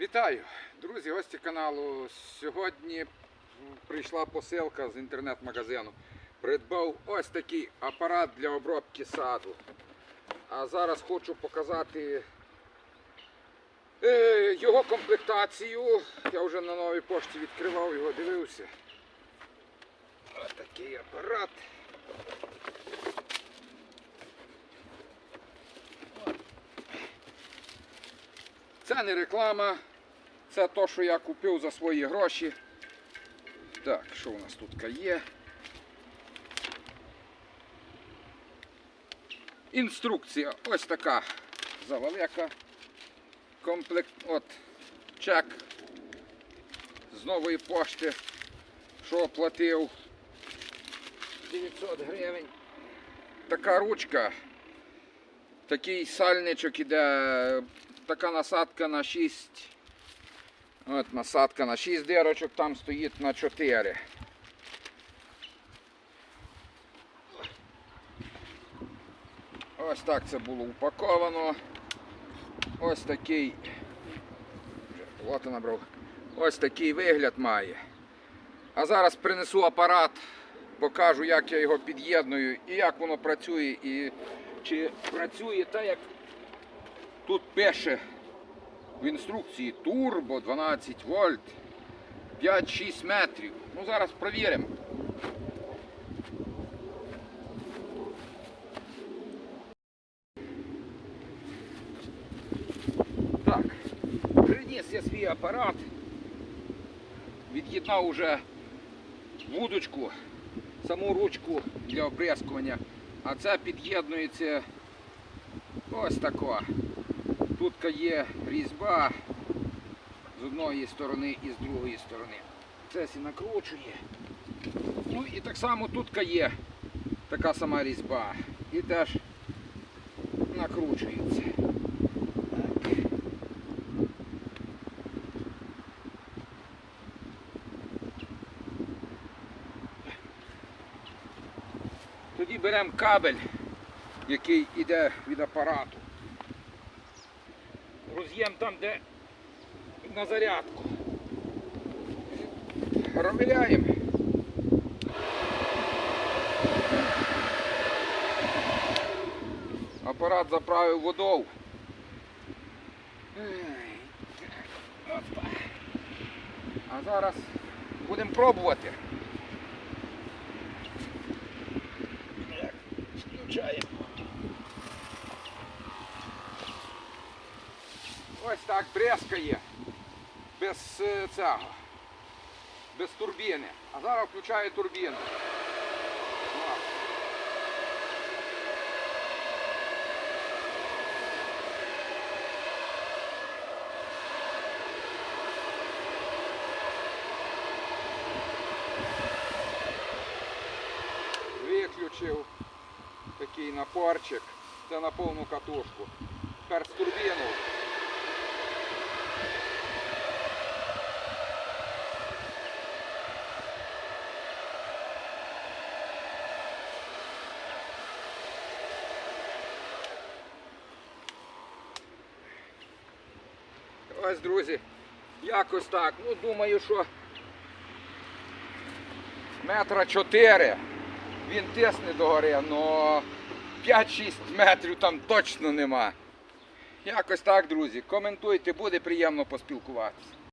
Вітаю, друзі, гості каналу. Сьогодні прийшла посилка з інтернет-магазину. Придбав ось такий апарат для обробки саду. А зараз хочу показати е, його комплектацію. Я вже на новій пошті відкривав його, дивився. Ось такий апарат. Це не реклама, це то, що я купив за свої гроші. Так, що у нас тут є? Інструкція ось така завалека. Комплект, от, чек з нової пошти, що оплатив 900 гривень. Така ручка, такий сальничок іде, така насадка на 6. От насадка на 6 дирочок, там стоїть на 4. Ось так це було упаковано. Ось такий. вже набрав. Ось такий вигляд має. А зараз принесу апарат, покажу, як я його під'єдную і як воно працює, і чи працює так, як тут пише в інструкції турбо 12 вольт, 5-6 метрів. Ну зараз провіримо. Так, приніс я свій апарат, від'єднав уже вудочку, саму ручку для оприскування, а це під'єднується ось тако. Тут є різьба з одної сторони і з другої сторони. Це сі накручує. Ну і так само тут є така сама різьба. І теж накручується. Тоді беремо кабель, який йде від апарату. Роз'єм там, де на зарядку. Ромиляємо. Апарат заправив водою. А зараз будемо пробувати. Включаємо. Ось так брязкає. Без е, цього. Без турбіни. А зараз включаю турбіну. Виключив такий напорчик. Це на повну катушку. Тепер з турбіну. Ось, друзі, якось так. Ну, думаю, що метра 4 він тисне догори, але 5-6 метрів там точно нема. Якось так, друзі. Коментуйте, буде приємно поспілкуватися.